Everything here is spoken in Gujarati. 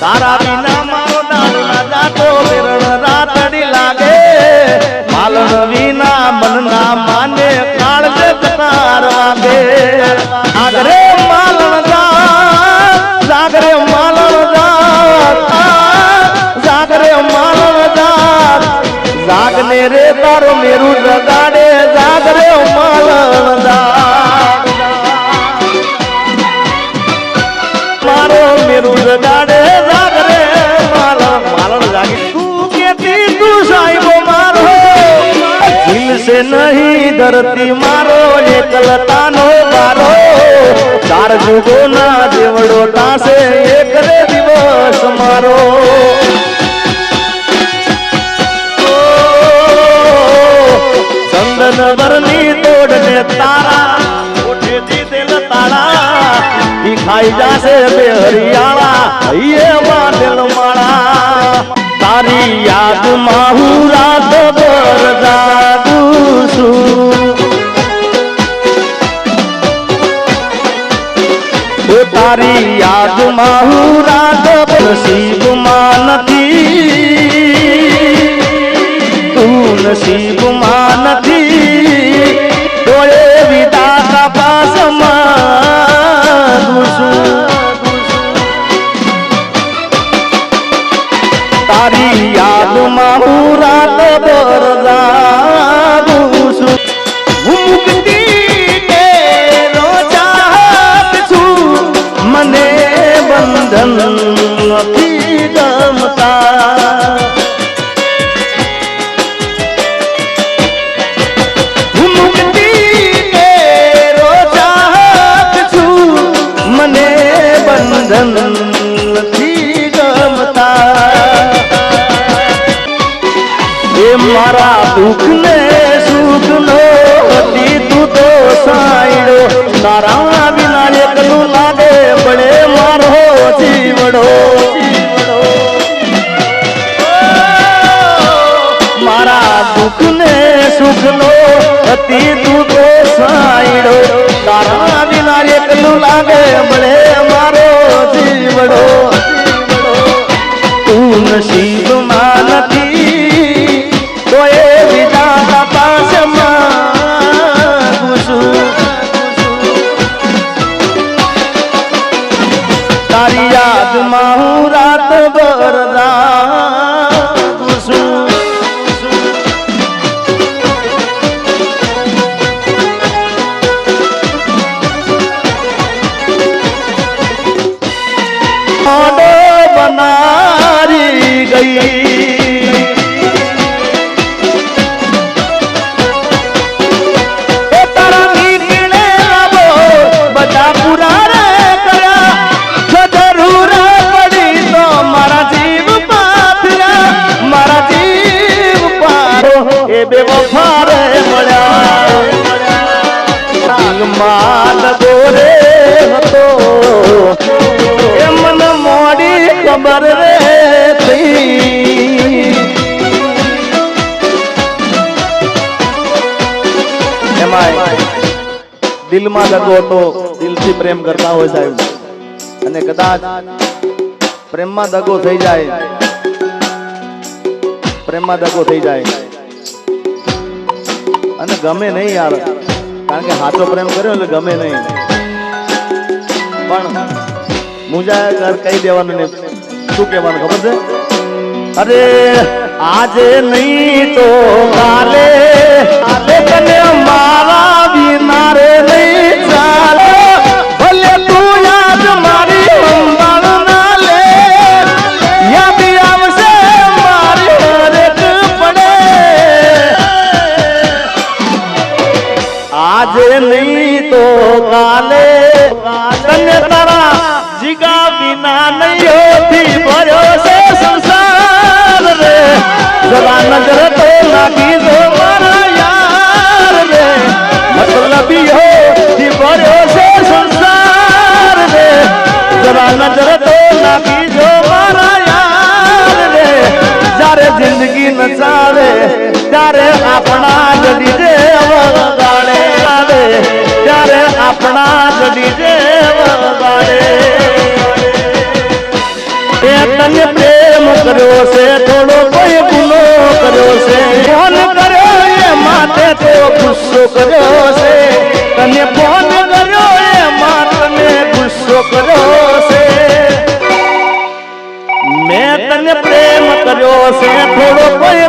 તારા વિના મારો દાડો ના જાતો વેરણ રાતડી લાગે. માલણ વિના મનના માને કાળ જે તાર વાગે આગરે માલણ જા, જાગરે માલણ જા, જાગરે માલણ જા. જાગને રે તારો મેરું જગાડે, જાગરે માલણ જા. ધરતી મારો એકલતાનો મારો ચાર જુગોના દેવડો તાસે એક રે દિવસ મારો. ચંદન વરની તોડને તારા ઓઠે દીધેલ તાળા. ભીખાઈ જાશે બે હરિયાળા એ માં દિલ માળા. તારી યાદમાં હું રાત તારી યાદમાં હું રાધવ નસીબમાં નથી. તું નસીબમાં નથી. ડોળે વિદાતા પાસમાં તારી યાદમાં હું રાત બંધન નથી ગમતા મને બંધન નથી ગમતા એ મારા દુઃખ ને સુખ નો તું તો સાઈડો તારા વિના એકલું લાગે એમાંય દિલમાં દગો તો દિલથી પ્રેમ કરતા હોય સાહેબ. અને કદાચ પ્રેમમાં દગો થઈ જાય. પ્રેમમાં દગો થઈ જાય. અને ગમે નહીં યાર, કારણ કે હાથો પ્રેમ કર્યો એટલે ગમે નહીં. પણ મુજા ઘર કહી દેવાનું ને શું કહેવાનું ખબર છે? અરે આજે નહીં તો કાલે વિના નહીઓથી ભર્યો છે સંસાર રે. જરા નજર તો લાગી દો મારા યાર રે. મતલબીઓ થી ભર્યો છે સંસાર રે. જરા નજર તો લાગી દો મારા યાર રે. જ્યારે જિંદગી નચાવે, ત્યારે આપણા જ ડીજે ત્યારે આપણા જ ડીજે કર્યો છે, થોડો કોઈ ગુનો કર્યો છે. ફોન કર્યો એ માટે તો ગુસ્સો કર્યો છે. તને ફોન કર્યો એ માટે ગુસ્સો કર્યો છે. મેં તને પ્રેમ કર્યો છે, થોડો કોઈ